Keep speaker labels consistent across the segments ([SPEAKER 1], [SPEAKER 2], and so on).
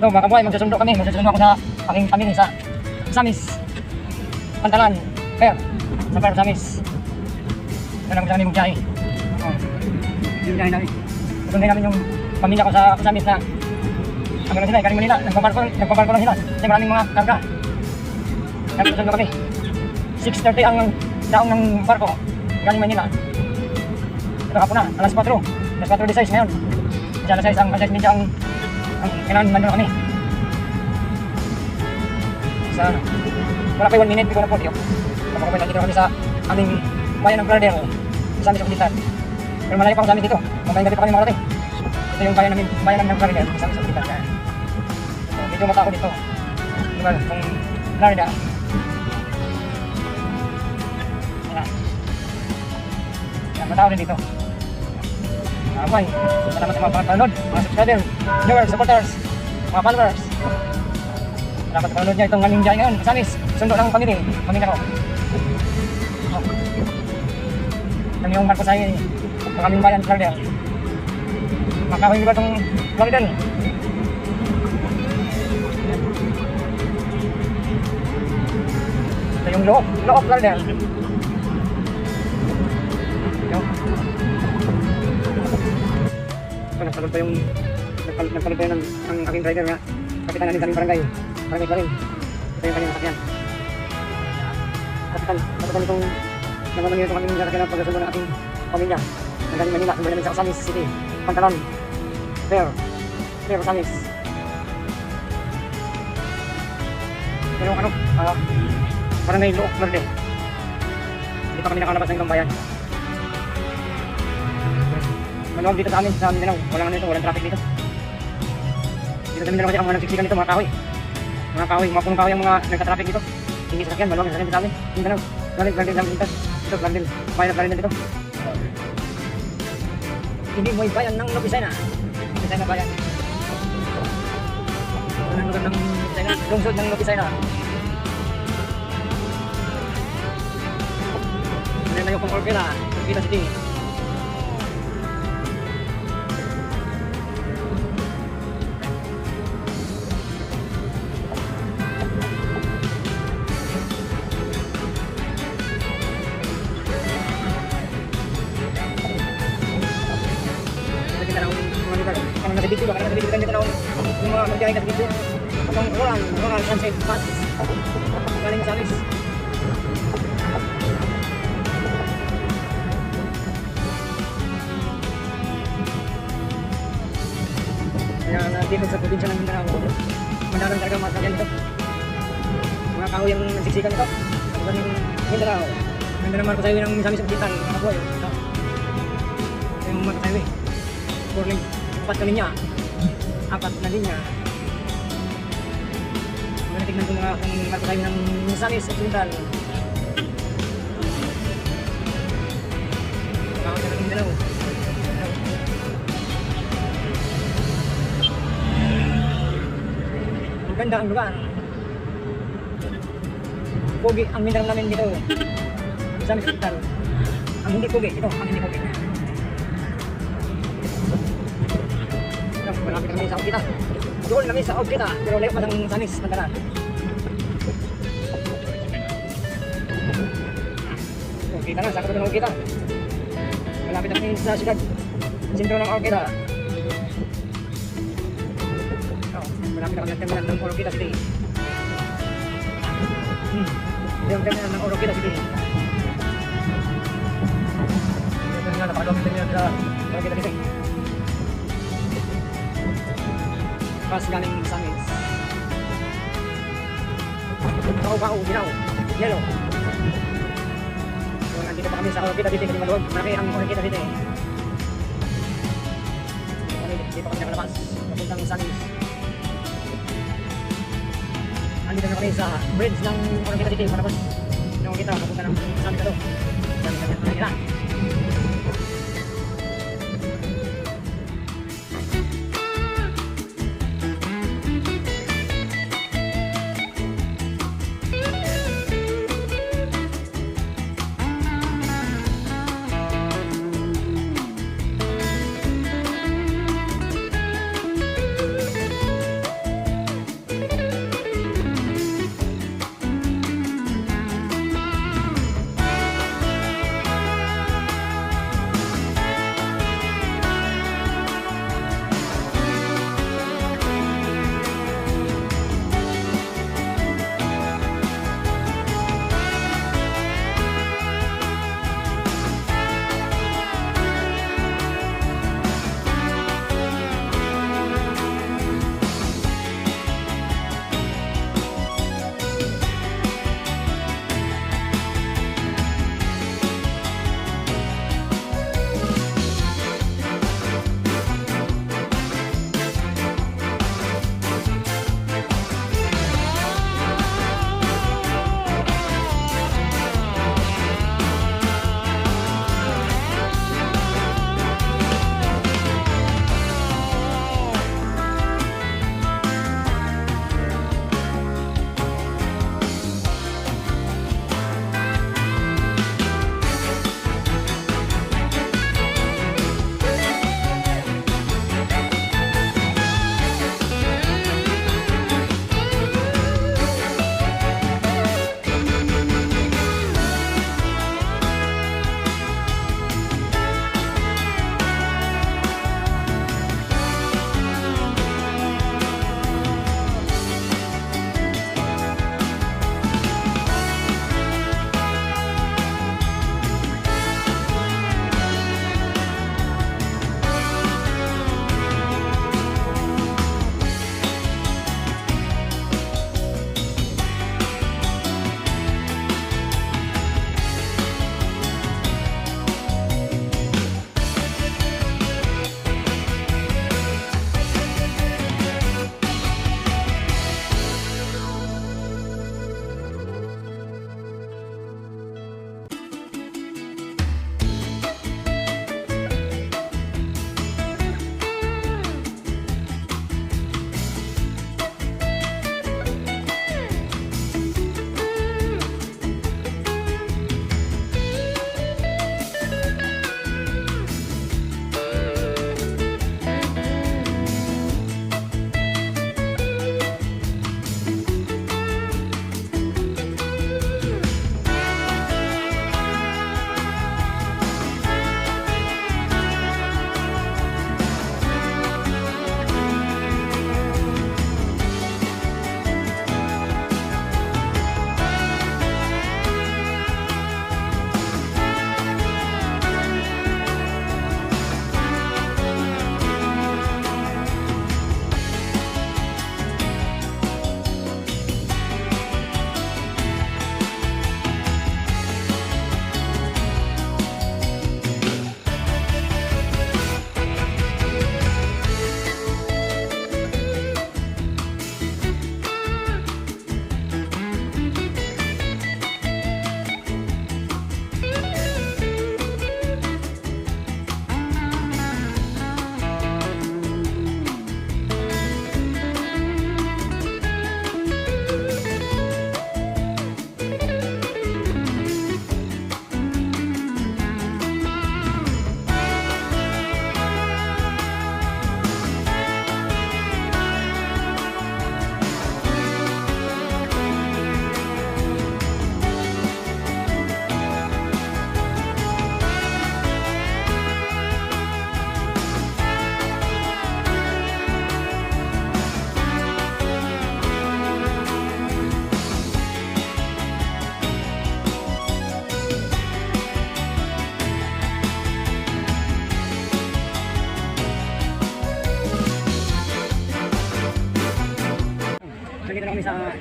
[SPEAKER 1] No, mga kabuhay, magsusundo kami. Magsusundo ako sa aking pamilya sa Samis. Pantalan. Fair. Sa Fair Samis. Doon lang kami magbiyahe. Oh. Biyahe namin. Sundin namin yung pamilya ko sa Samis na ang gano'n sila, galing Manila. Nagbabarko, nagbabarko lang sila. Kasi maraming mga karga. Kaya susundo kami. 6.30 ang daong ng barko. Galing Manila. Ito hapon na, alas 4. Alas 4 di 6 ngayon. Kasi alas 6 ang alas 6 medyo ang ang kailangan nandun kami. Sa wala pa 1 minute, bigyan na po diyo. Kapag kami nandito kami sa aming bayan ng Brother, sa amin sa Kulitan. Pero malayo pa ako sa amin dito. Mamayang gabi pa kami makarating. Ito yung bayan namin, bayan namin ng Brother, sa amin sa Kulitan. So, medyo mata ako dito. Diba, kung Florida. Yan. Yan, mata ako dito. Okay. Salamat sa mga panonood, mga subscriber, viewers, supporters, mga followers. Salamat sa panonood niya itong aming dyan ngayon. Samis, sundo ng pamilya, pamilya ko. Ang yung Marcos ay ang aming bayan, Florida. Makawin ba itong Florida? Ito yung loob, loob Florida. Yung So, nagpalit pa yung nagpalit pa yun ang, ang aking driver nga. Kapitan namin sa aming barangay. Barangay pa rin. Ito yung kanyang sasakyan. Kapitan, kapitan itong namamanyan itong aming sasakyan ng pagkasundo ng ating pamilya. Ang galing Manila, sumber namin sa Osamis City. Pantalon. Fair. Fair Osamis. Pero ano, ah, barangay Look Verde. Hindi pa kami nakalabas ng ibang bayan. Manuwag dito sa amin, sa Mindanao. Walang ano ito, walang traffic dito. Dito sa Mindanao kasi ang mga nagsiksikan dito, mga kahoy. Mga kahoy, mga punong kahoy ang mga nagka-traffic dito. Hindi sasakyan, manuwag sasakyan dito sa amin. Mindanao. Galing, galing sa amin dito. Dito, galing. Bayan, galing dito. Hindi mo bayan ng Lopisena. Lopisena bayan. Unang lugar ng Lopisena. Lungsod ng Lopisena. Ano na yung pang Orpila, Orpila City. Kasi Kaya nandito sa probinsya ng Mindanao, mandarang talaga mga sakyan dito. Mga kahoy ang nagsiksikan ito. Ang galing Mindanao. Ganda naman ko sa iyo ng minsan sa Bitan, mga. Ito. Ito yung mga kasaywi. Four lane. Apat na linya. Apat na linya. Mga tignan ko mga kung makasaywi ng Misamis at Bitan. Ang ganda ang lugar. Pogi ang Mindanao namin dito. Sa hospital. Ang hindi pogi, ito, ang hindi pogi. Malapit kami sa Ogita. Doon kami sa Ogita, pero layo pa ng Sanis, Pantaran. Ogita na, sakto ng Ogita. Malapit kami sa siyudad. Sintro ng Ogita. Malapit na kami sa terminal ng Ogita City. Hmm. Yung terminal ng Ogita City. Ito nga, napakalaw ng terminal sa Ogita City. Pas galing sa amin. Kao-kao, ginaw, yellow. So, nandito pa kami sa Ogita City, kasi maluwag. Malaki ang Ogita City. Hindi pa kami nakalabas. Papuntang Sanis. Andito na kami sa bridge ng Ogita City. Palabas. Yung kita, papunta ng Sanis na to. Sanis na to.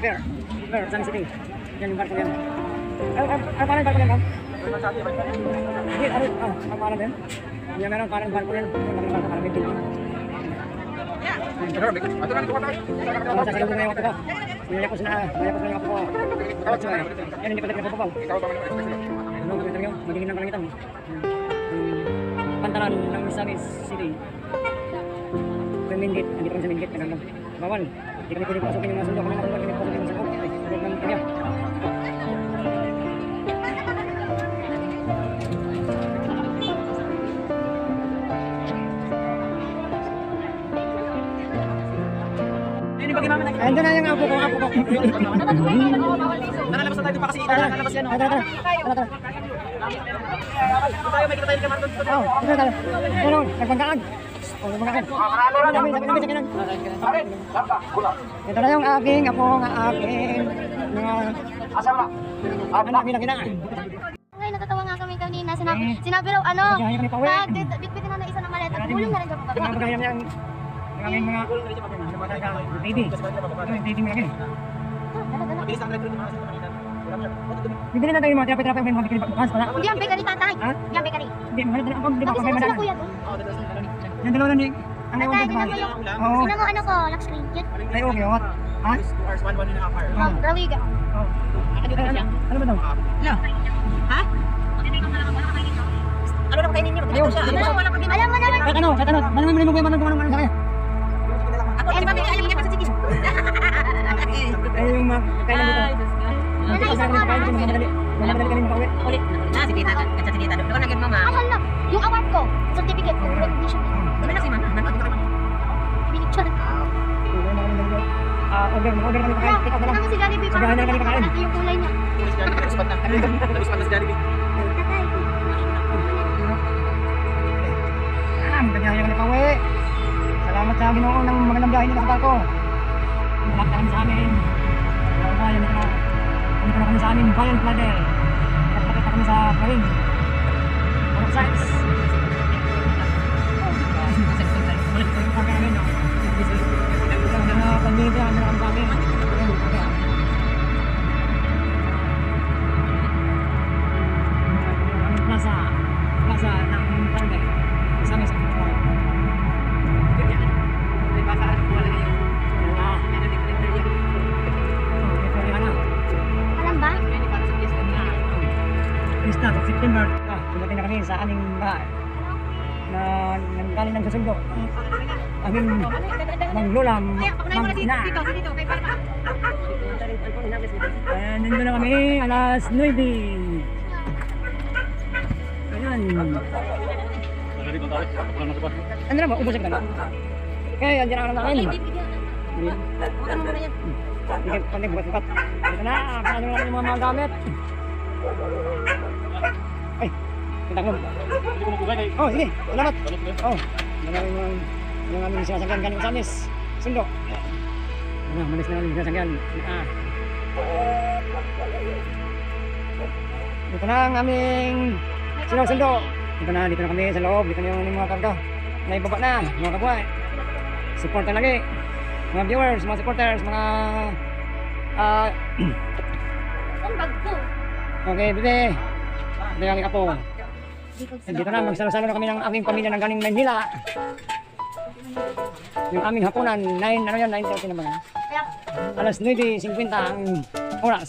[SPEAKER 1] Kaya. Fair. Fair, San City. Yan yung barko yan. Ano, ano, ano pangalan ng barko yan, ma'am? Hindi, ano, oh, ang pangalan din? Yan, meron parang barko yan. Yung mga barko, parang may tingin. Ano, sasalubong na yung ako ko. Nilaya ko sila, nilaya ko sila yung ako ko. Kalatso eh. Yan, hindi pa tayo napapapaw. Ano, maganda yun. Magiging ng kalangitan. Yung pantalan ng Misamis City. Ito yung Mindit. Andito kami sa Mindit. Nagandang. Bawal. Hindi kami pwede pasukin yung mga sundo. Kami mga sundo. Kami pasukin kanya. Andun na yung apo ko, apo ko.
[SPEAKER 2] Nakalabas na tayo pa kasi
[SPEAKER 1] Tara,
[SPEAKER 2] nakalabas yan.
[SPEAKER 1] tara, tara, tara, tara.
[SPEAKER 2] Tayo may kita tayo kamar doon.
[SPEAKER 1] Oh, ito tayo. Ano, nagbangkaan. Oh, nagbangkaan. Sabi, sabi, sabi, sabi, sabi. Ito na yung aking apo, ang aking mga anak nila kina.
[SPEAKER 3] Ngayon, natatawa nga kami kanina. Sinabi, sinabi raw, ano, bitbitin na ng isa ng maleta, gulong na rin kami
[SPEAKER 1] Mga
[SPEAKER 3] pababa.
[SPEAKER 1] bagayam yan. Ang aming mga baby. Ito yung baby malaki.
[SPEAKER 3] Dala, dala.
[SPEAKER 2] Bilis ang retro ni mga sa kanina.
[SPEAKER 1] Bibili na tayo mga tirapi-tirapi yung mga bikini pala.
[SPEAKER 3] Hindi ang bakery, tatay.
[SPEAKER 1] Ha?
[SPEAKER 3] Hindi ang bakery.
[SPEAKER 1] Hindi, mahal na ako. Di ba
[SPEAKER 3] Bakit
[SPEAKER 1] ako
[SPEAKER 3] sila
[SPEAKER 1] madala?
[SPEAKER 2] Oo, sa kanina.
[SPEAKER 1] Yung dalawa na ni... Ang ewan ko
[SPEAKER 3] Tatay,
[SPEAKER 1] ba?
[SPEAKER 3] tingnan mo yung...
[SPEAKER 1] Oo.
[SPEAKER 3] Mo ano ko, lock screen.
[SPEAKER 1] Ay, okay, what? Ha?
[SPEAKER 2] Two hours, one, one and a half hour.
[SPEAKER 3] Oh, go.
[SPEAKER 1] Oh. Ano, ano, ano ba daw?
[SPEAKER 2] Ano naman kainin niyo? Ito siya. Ano siya? Wala pag
[SPEAKER 3] Alam mo naman,
[SPEAKER 1] Kahit ano, kahit ano, ano naman mo yung ano gumawa ng sa kanya?
[SPEAKER 2] Ako, di ba alam niya pa sa chikis?
[SPEAKER 1] Ay, yung mga kailan dito.
[SPEAKER 3] Nanay, isa nga
[SPEAKER 1] Kailan dito,
[SPEAKER 3] na.
[SPEAKER 1] mamadali. Mamadali ka rin makauwi.
[SPEAKER 2] Ulit. Na, sige tata. Kasi sige tata. Doon naging mama.
[SPEAKER 3] Ah, hala. Yung award ko, certificate recognition.
[SPEAKER 1] Dito. Ah, order, kami pakain. Take out na lang.
[SPEAKER 3] Mo si Jollibee,
[SPEAKER 1] na kami pakain.
[SPEAKER 3] ito yung kulay niya.
[SPEAKER 2] Tulis ka. Tulis pa na. Tulis pa na si Jollibee.
[SPEAKER 3] Tatay.
[SPEAKER 1] Ah, magandang kami pauwi. Salamat sa ginoo ng magandang biyahe nila sa barko. Malak na kami sa amin. Ang bayan na Dito na kami sa amin, bayan Plader. Nagpakita kami sa Karing. Parang size. September. Ah, dumating na kami sa aming bahay na nanggaling ng susundo. Aming manglulam, mangina.
[SPEAKER 2] dito. Kay para.
[SPEAKER 1] Ayan, nandun na kami, alas 9. Ayan. Ano na ba? Ubus ang gano'n? Kaya, yan ang namin.
[SPEAKER 2] Wala mo na yan.
[SPEAKER 1] Hindi ka pandi bukat-bukat. Ito na, paano na yung mga mga gamit. Ko. Oh, sige, salamat. Oh, maraming mga yung aming sinasanggan galing sa amis. Sundo. Ano, malis na aming sinasanggan. Ah. Ito na ang aming sinusundo. Dito na, dito na kami sa loob. Dito na yung mga karga. Naibaba na, mga kabuhay. Support na lagi. Mga viewers, mga supporters, mga... ah
[SPEAKER 3] Ang ko.
[SPEAKER 1] okay, bebe. Ito yung apo. Dito na, magsalo-salo na kami ng aming pamilya ng galing Manila. Yung aming hapunan, 9, ano yun, 9.30 naman.
[SPEAKER 3] Kaya,
[SPEAKER 1] Alas 9.50 ang oras.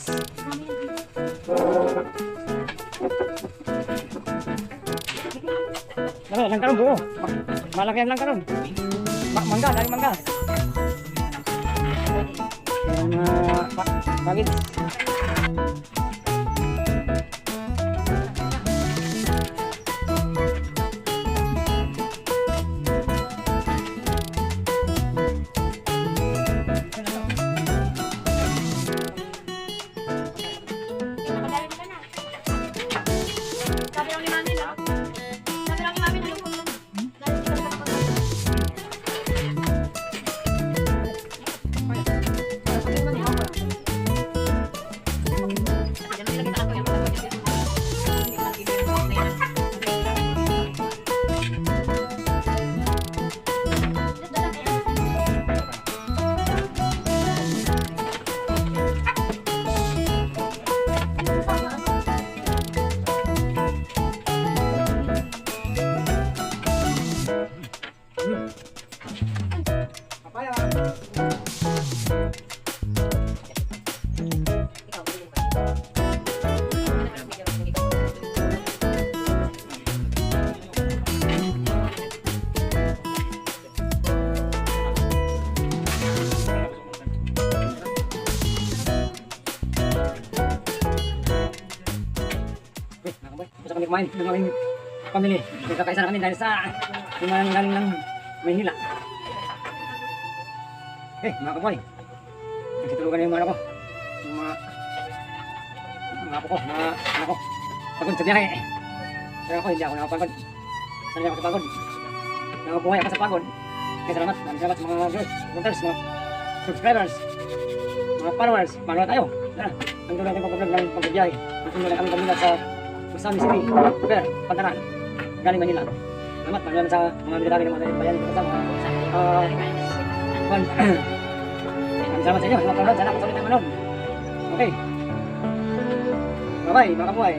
[SPEAKER 1] Ano, langkaron buo. Malaki ang langkaron. Ma mangga, dali mangga. Yung uh, pa bagit. Kumain ng aming family. Nagkakaisa na kami dahil sa yung mga galing ng Maynila. Okay, mga kaboy. Nagsitulugan na yung mga ko. Yung mga mga apo ko, mga anak ko. Pagod sa biyahe. Pero ako, hindi ako nakapagod. Sanay ako sa pagod. Nakabuhay ako sa pagod. Kaya salamat. Maraming salamat sa mga viewers, voters, mga subscribers, mga followers. Paano tayo? Ang dulo natin pag-vlog ng pagbibiyahe. Ang dulo kami kanina sa Usami City, Per, Pantaran, galing Manila. Salamat, maraming sa mga binilagi ng mga bayan dito sa mga ah, Juan. Maraming salamat sa inyo, kaulad. Sana patuloy tayo manood. Okay. Bye-bye, mga kabuhay.